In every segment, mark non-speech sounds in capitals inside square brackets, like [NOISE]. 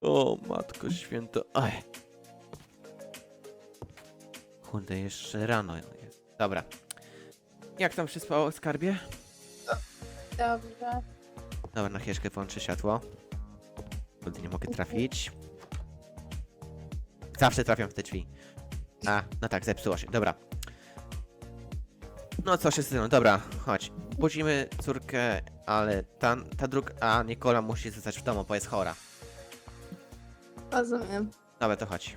O, matko święto. Aj. Kurde, jeszcze rano jest. Dobra. Jak tam wszystko o skarbie? Dobrze. Dobra, na chwileczkę włączę światło. Kurde, nie mogę trafić. Zawsze trafiam w te drzwi. A, no tak, zepsuło się. Dobra. No co się synu, dobra, chodź. Budzimy córkę, ale ta, ta druga... A, Nikola musi zostać w domu, bo jest chora. Rozumiem. Dobra, to chodź.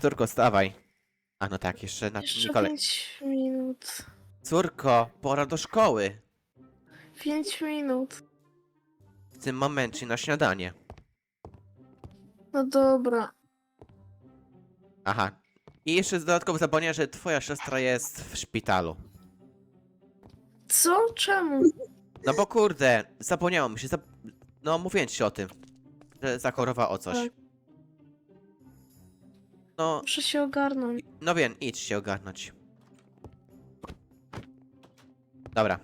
Córko, stawaj. A no tak, jeszcze na Jeszcze Nikole. 5 minut. Córko, pora do szkoły. 5 minut. W tym momencie na śniadanie. No dobra. Aha. I jeszcze dodatkowo zapomniałem, że twoja siostra jest w szpitalu. Co? Czemu? No bo kurde, zapomniało mi się. Zap... No mówiłem ci o tym, że zachorowała o coś. Tak. No, Muszę się ogarnąć. no wiem, idź się ogarnąć. Dobra.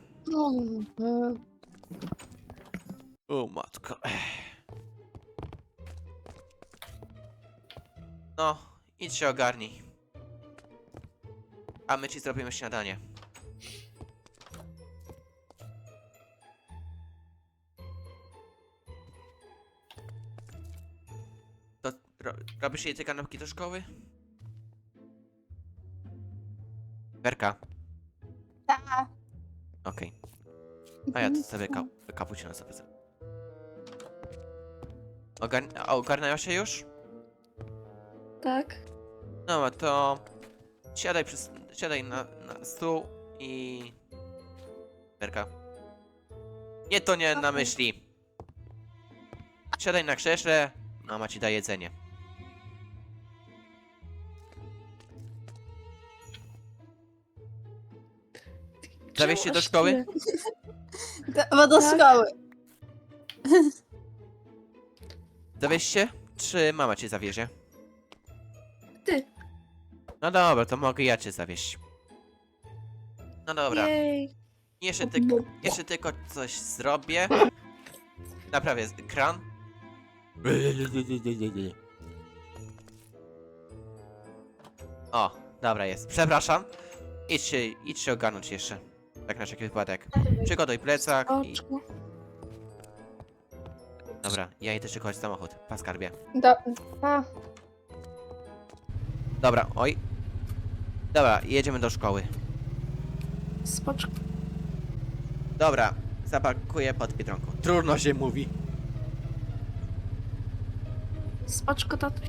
O matko. No, idź się ogarnij. A my ci zrobimy śniadanie. Ro robisz jej te kanapki do szkoły? Werka. Tak. Okej. A ja to sobie ka kapucino sobie zrobię. Ogar a ogarnęła się już? Tak. No to siadaj przez, siadaj na, na stół i... Berka. Nie to nie na myśli. Siadaj na krześle, mama ci da jedzenie. Zawieźć się do szkoły? [LAUGHS] Bo do Tak. szkoły. Zawieź się? Czy mama cię zawiezie? Ty. No dobra, to mogę ja cię zawieźć. No dobra. Jej. Jeszcze tylko, jeszcze tylko coś zrobię. Naprawię z- kran. O, dobra jest. Przepraszam. Idź się, idź się ogarnąć jeszcze. Tak na wszelki wypadek. Przygotuj plecak i... Dobra, ja idę szykować samochód. Pa skarbie. Do... A, Dobra, oj. Dobra, jedziemy do szkoły. Spoczko. Dobra, zapakuję pod Biedronką. Trudno się mówi. Spoczko, tatuś.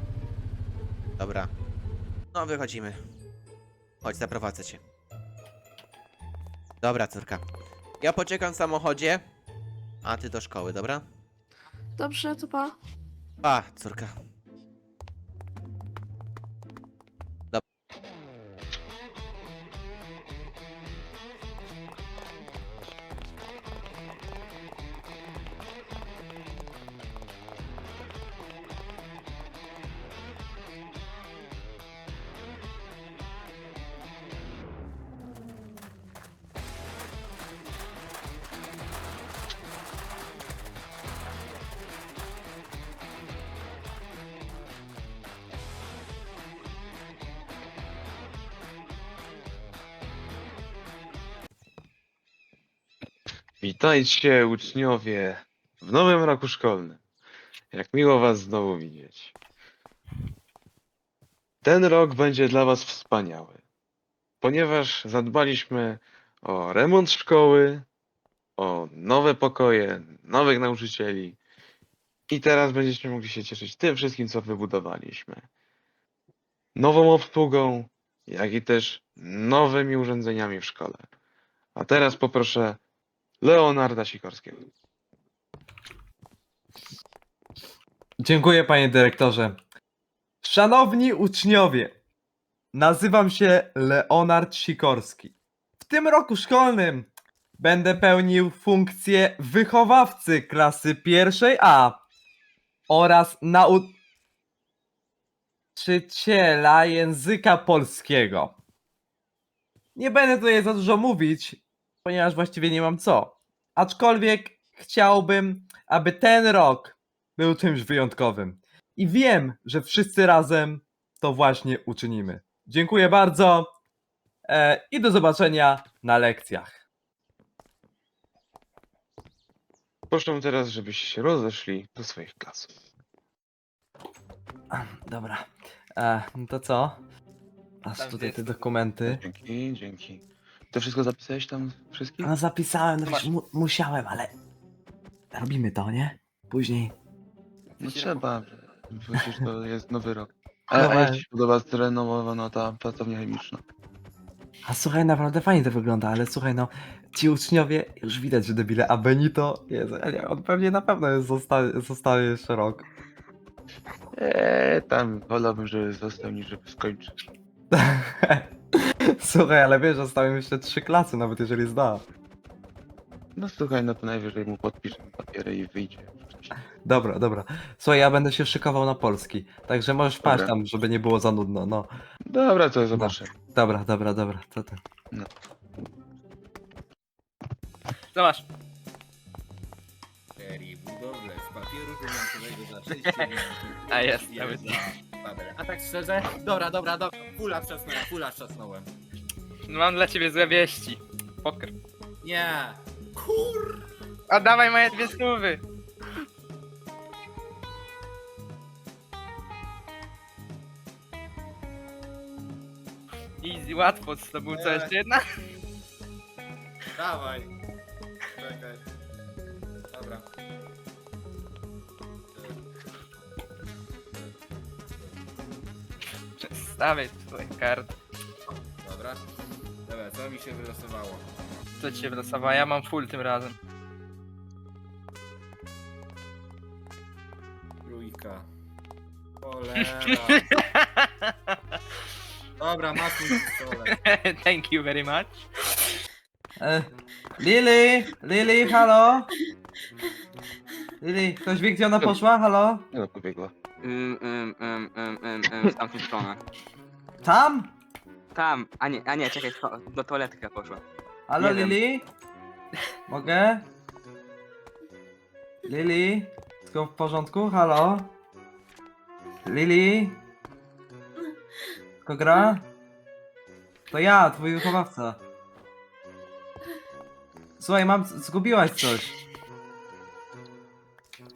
Dobra. No, wychodzimy. Chodź, zaprowadzę cię. Dobra, córka. Ja poczekam w samochodzie, a ty do szkoły, dobra? Dobrze, to pa. Pa, córka. Witajcie uczniowie w nowym roku szkolnym. Jak miło was znowu widzieć. Ten rok będzie dla was wspaniały, ponieważ zadbaliśmy o remont szkoły, o nowe pokoje, nowych nauczycieli i teraz będziecie mogli się cieszyć tym wszystkim, co wybudowaliśmy. Nową obsługą, jak i też nowymi urządzeniami w szkole. A teraz poproszę Leonarda Sikorskiego. Dziękuję, panie dyrektorze. Szanowni uczniowie, nazywam się Leonard Sikorski. W tym roku szkolnym będę pełnił funkcję wychowawcy klasy pierwszej A oraz nauczyciela języka polskiego. Nie będę tutaj za dużo mówić, ponieważ właściwie nie mam co. Aczkolwiek chciałbym, aby ten rok był czymś wyjątkowym. I wiem, że wszyscy razem to właśnie uczynimy. Dziękuję bardzo e, i do zobaczenia na lekcjach. Proszę teraz, żebyście się rozeszli do swoich klas. Dobra. E, no to co? Aż Tam tutaj te dokumenty. Dzięki, dzięki. To wszystko zapisałeś tam wszystkich? No zapisałem, no Masz. wiesz, mu musiałem, ale robimy to, nie? Później. No trzeba, przecież to jest nowy rok. [LAUGHS] A, a jak ci się podoba zrenowowana ta pracownia chemiczna? A słuchaj, naprawdę fajnie to wygląda, ale słuchaj, no, ci uczniowie, już widać, że debile, a Benito, Jezu, ja nie, on pewnie na pewno jest zosta zostaje jeszcze rok. Eee, tam wolałbym, żeby został niż żeby skończył. [LAUGHS] słuchaj, ale wiesz, zostały jeszcze trzy klasy, nawet jeżeli zda. No słuchaj, no to najwyżej mu podpiszę papiery i wyjdzie. Dobra, dobra. Słuchaj, ja będę się szykował na polski, także możesz paść Dobra. tam, żeby nie było za nudno, no. Dobra, to zobaczę. Dobra, dobra, dobra, to ty. Zobacz. serii budowle z papieru wyjątkowego za [LAUGHS] 6 A jest, Jest nawet. A tak szczerze? Dobra, dobra, dobra. Fula wczasnąłem, fula wczasnąłem. Mam dla ciebie złe wieści. Pokr. Nie! Kur... A dawaj moje dwie stówy. Easy, łatwo, to był co Nie. jeszcze jedna? Dawaj. Stawię twoje karty. Dobra. Dobra, co mi się wylosowało? Co ci się wylosowało? Ja mam full tym razem. Trójka. [LAUGHS] Cholera. Dobra, masz pistolet. [LAUGHS] Thank you very much. E, Lili, Lili, halo? Lili, ktoś wie, gdzie ona poszła, halo? Nie no, pobiegła. Ym, ym, ym, ym, ym, ym, w tamtą stronę. Tam? Tam, a nie, a nie, czekaj, to- do toalety chyba poszła. Halo, Nie wiem. Lili? Mogę? Lili? Wszystko w porządku? Halo? Lili? Kto gra? To ja, twój wychowawca. Słuchaj, mam, zgubiłaś coś.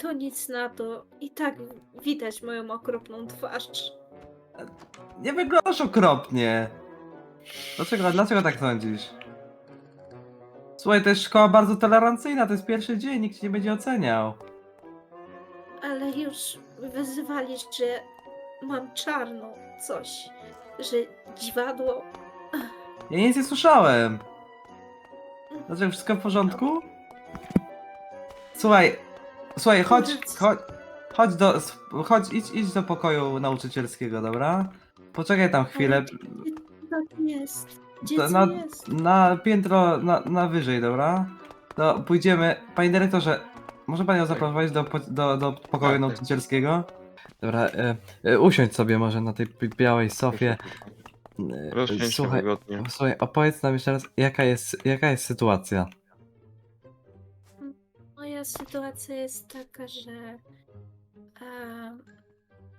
To nic na to. I tak widać moją okropną twarz. Nie wyglądasz okropnie. Dlaczego, dlaczego tak sądzisz? Słuchaj, to jest szkoła bardzo tolerancyjna, to jest pierwszy dzień, nikt cię nie będzie oceniał. Ale już wyzywali, że mam czarno coś. Że dziwadło. Ja nic nie słyszałem. Dlaczego wszystko w porządku? Słuchaj, słuchaj, chodź, chodź, chodź do, chodź, idź, idź do pokoju nauczycielskiego, dobra? Poczekaj tam chwilę, Tak jest. Gdzie To co na- jest? na piętro, na, na wyżej, dobra? To pójdziemy, panie dyrektorze, może pan ją zaprowadzić do, po- do, do pokoju Tak, tak. nauczycielskiego? Dobra, e, e, usiądź sobie może na tej pi- białej sofie. E, Rozsiądź się Słuchaj, wygodnie. słuchaj, opowiedz nam jeszcze raz, jaka jest, jaka jest sytuacja? Moja sytuacja jest taka, że e,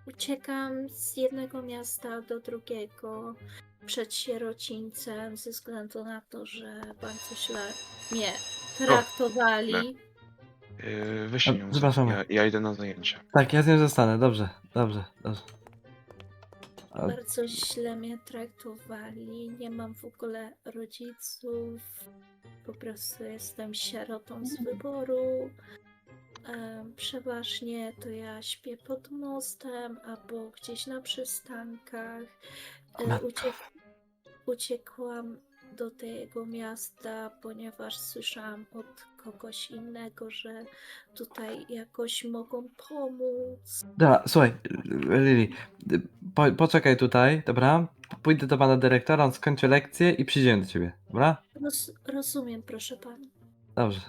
uciekam z jednego miasta do drugiego przed sierocińcem ze względu na to, że bardzo źle mnie traktowali. Yy, nią. przepraszam. Ja, ja idę na zajęcia. Tak, ja z nią zostanę, dobrze, dobrze, dobrze. A, Bardzo źle mnie traktowali. Nie mam w ogóle rodziców. Po prostu jestem sierotą z wyboru. Em, Przeważnie to ja śpię pod mostem albo gdzieś na przystankach. E. Uciek uciekłam do tego miasta, ponieważ słyszałam od kogoś innego, że tutaj jakoś mogą pomóc. Dobra, słuchaj, Lili, po, poczekaj tutaj, dobra? Pójdę do pana dyrektora, on skończy lekcję i przyjdziemy do ciebie, dobra? Roz, rozumiem, proszę pana. Dobrze.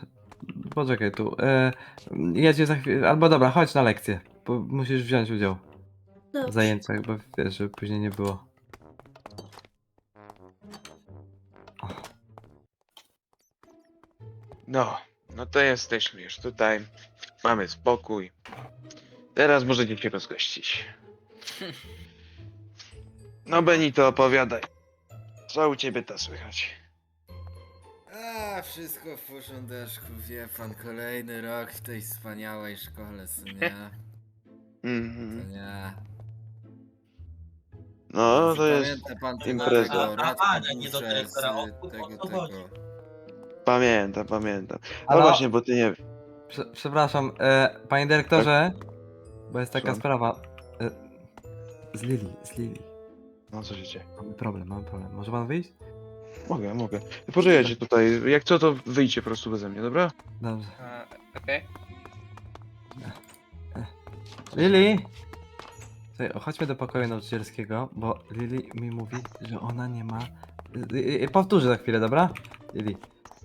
Poczekaj tu. E, ja cię za chwilę. Albo dobra, chodź na lekcję. Bo musisz wziąć udział w Dobrze. zajęciach, bo wiesz, żeby później nie było. No, no to jesteśmy już tutaj. Mamy spokój. Teraz możecie się rozgościć. [LAUGHS] No Benito, opowiadaj. Co u ciebie to słychać? A, wszystko w porządeczku, wie pan, kolejny rok w tej wspaniałej szkole, co nie? [LAUGHS] Co Mhm. nie? No, to jest... Pamięta pan impreza. Radka nie do dyrektora, o- o- o tego, co tego. Pamiętam, pamiętam. No Ale- właśnie, bo ty nie... Prze przepraszam, e, panie dyrektorze, bo jest taka Słucham? sprawa. E, z Lili, z Lili. No co się dzieje? Mamy problem, mamy problem. Może pan wyjść? Mogę, mogę. Poczekajcie tutaj. Jak co, to wyjdźcie po prostu beze mnie, dobra? Dobrze. Okej. Lili! Słuchaj, chodźmy do pokoju nauczycielskiego, bo Lili mi mówi, że ona nie ma. Y, y, y, Powtórzę za chwilę, dobra? Lili.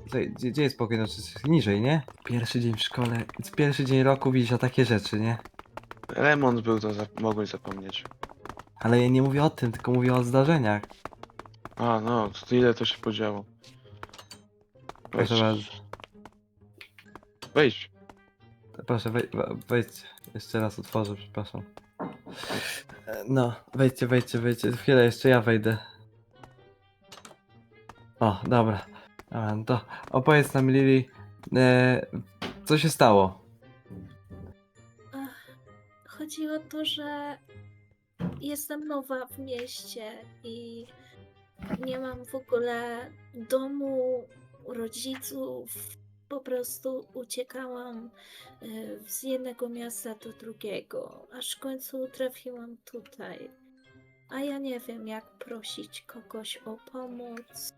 Gdzie, gdzie jest pokój nauczycielski? Niżej, nie? Pierwszy dzień w szkole, pierwszy dzień roku widzisz o takie rzeczy, nie? Remont był, to za... mogłeś zapomnieć. Ale ja nie mówię o tym, tylko mówię o zdarzeniach. A, no, to ile to się podziało. Wejdź, Proszę bardzo. wejdź. Proszę, wej, we- wejdźcie. Jeszcze raz otworzę, przepraszam. E, No, wejdźcie, wejdźcie, wejdźcie. Chwilę, jeszcze ja wejdę. O, dobra. No to opowiedz nam, Lili, e, co się stało? Chodzi o to, że jestem nowa w mieście i nie mam w ogóle domu, rodziców. Po prostu uciekałam y, z jednego miasta do drugiego, aż w końcu trafiłam tutaj. A ja nie wiem, jak prosić kogoś o pomoc,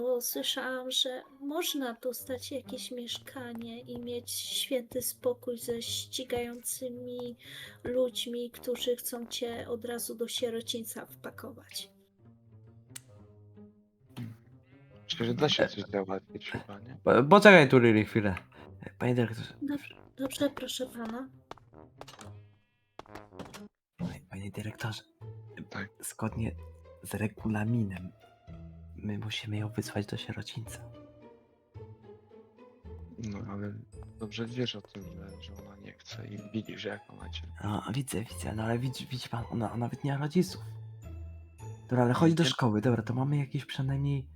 bo słyszałam, że można dostać jakieś mieszkanie i mieć święty spokój ze ścigającymi ludźmi, którzy chcą cię od razu do sierocińca wpakować. Myślę, że da się coś załatwić chyba, nie? Po- Poczekaj tu, Lili, chwilę. Panie dyrektorze, Dobrze, dobrze proszę pana. panie- panie dyrektorze, Tak. zgodnie z regulaminem my musimy ją wysłać do sierocińca. No, ale dobrze wiesz o tym, że, że ona nie chce i widzisz, jak ona cię... No, widzę, widzę, no ale widzi, widzi pan, ona, ona nawet nie ma rodziców. Dobra, ale chodzi do Nie- szkoły, dobra, to mamy jakieś przynajmniej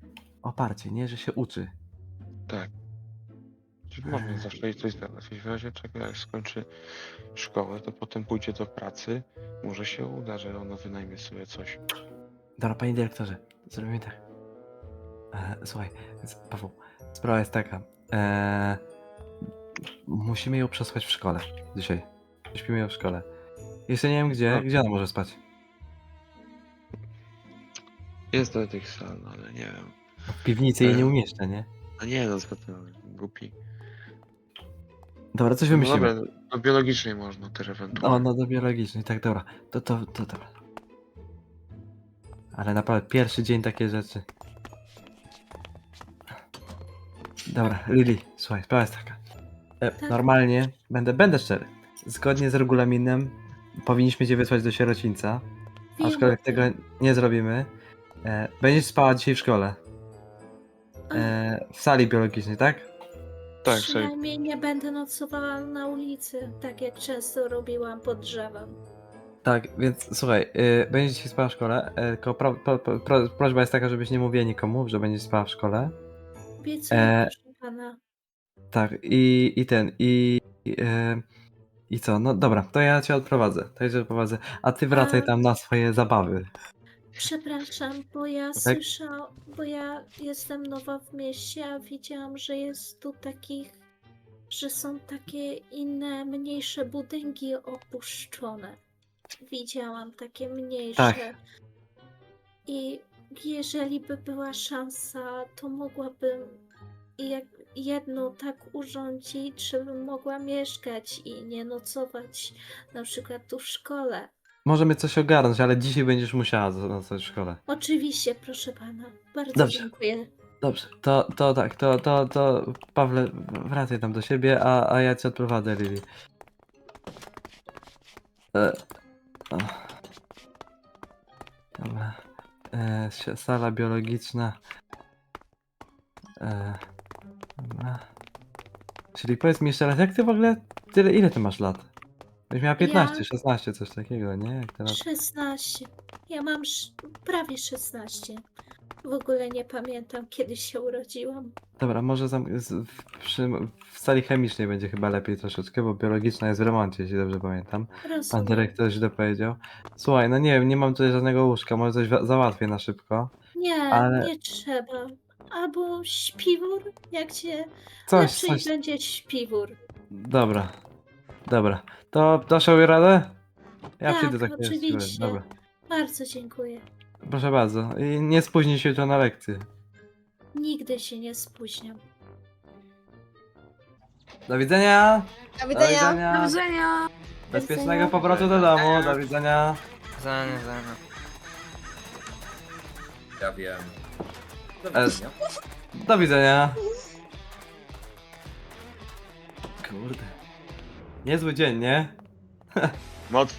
oparcie, nie, że się uczy. Tak. Czyli można zawsze jej coś załatwić. W razie czego, jak skończy szkołę, to potem pójdzie do pracy. Może się uda, że ona wynajmie sobie coś. Dobra, panie dyrektorze, zrobimy tak. E, słuchaj, więc Paweł, sprawa jest taka. E, musimy ją przesłać w szkole dzisiaj. Śpimy ją w szkole. Jeszcze nie wiem gdzie, No. gdzie ona może spać. Jest do tych sal, no ale nie wiem. W piwnicy jej nie E. umieszczę, nie? A nie, no no, głupi. Dobra, coś No wymyślimy. dobra, do biologicznej można też O, ewentualnie. no do biologicznej, tak, dobra. To, to, to dobra. Ale naprawdę, pierwszy dzień takie rzeczy. Dobra, Lili, słuchaj, sprawa jest taka. E, Tak. normalnie, będę, będę szczery. Zgodnie z regulaminem powinniśmy cię wysłać do sierocińca, Wiem aczkolwiek tego nie zrobimy. E, będziesz spała dzisiaj w szkole. E, w sali biologicznej, tak? Tak, sobie. Przynajmniej nie będę nocowała na ulicy, tak jak często robiłam pod drzewem. Tak, więc słuchaj, y, będziesz dzisiaj spała w szkole, y, tylko pro, pro, pro, pro, prośba jest taka, żebyś nie mówiła nikomu, że będziesz spała w szkole. Obiecuję, E, pana. Tak, i, i ten, i, i, e, i co, no dobra, to ja cię odprowadzę, to ja cię odprowadzę, a ty wracaj A- tam na swoje zabawy. Przepraszam, bo ja Tak? słyszałam, bo ja jestem nowa w mieście, a widziałam, że jest tu takich, że są takie inne, mniejsze budynki opuszczone. Widziałam takie mniejsze. Tak. I jeżeli by była szansa, to mogłabym jak jedno tak urządzić, żebym mogła mieszkać i nie nocować na przykład tu w szkole. Możemy coś ogarnąć, ale dzisiaj będziesz musiała zostać w szkole. Oczywiście, proszę pana. Bardzo Dobrze. dziękuję. Dobrze, to, to tak, to, to, to Pawle, wracaj tam do siebie, a, a ja cię odprowadzę, Lili. E, o. Dobra. E, si- sala biologiczna. E. Czyli powiedz mi jeszcze raz, jak ty w ogóle, tyle, ile ty masz lat? Byś miała 15, Ja? 16, coś takiego, nie? Jak teraz? 16. Ja mam sz- prawie 16. W ogóle nie pamiętam, kiedy się urodziłam. Dobra, może zam- z, w, przy, w sali chemicznej będzie chyba lepiej troszeczkę, bo biologiczna jest w remoncie, jeśli dobrze pamiętam. Pan Rozumiem. dyrektor źle powiedział. Słuchaj, no nie wiem, nie mam tutaj żadnego łóżka, może coś wa- załatwię na szybko. Nie, ale- nie trzeba. Albo śpiwór, jak cię Coś, lepszy coś. będzie śpiwór. Dobra, dobra. To dasz radę? Ja Tak, przyjdę chwilę. oczywiście. Dobra, Bardzo dziękuję. proszę bardzo. I nie spóźnij się jutro na lekcję. Nigdy się nie spóźniam. Do widzenia! Do Do widzenia. widzenia! Do widzenia. Bezpiecznego powrotu do domu, do widzenia! Zany, zany. Ja wiem. Do widzenia. Do widzenia! Kurde. Niezły dzień, nie? [LAUGHS] Mocny.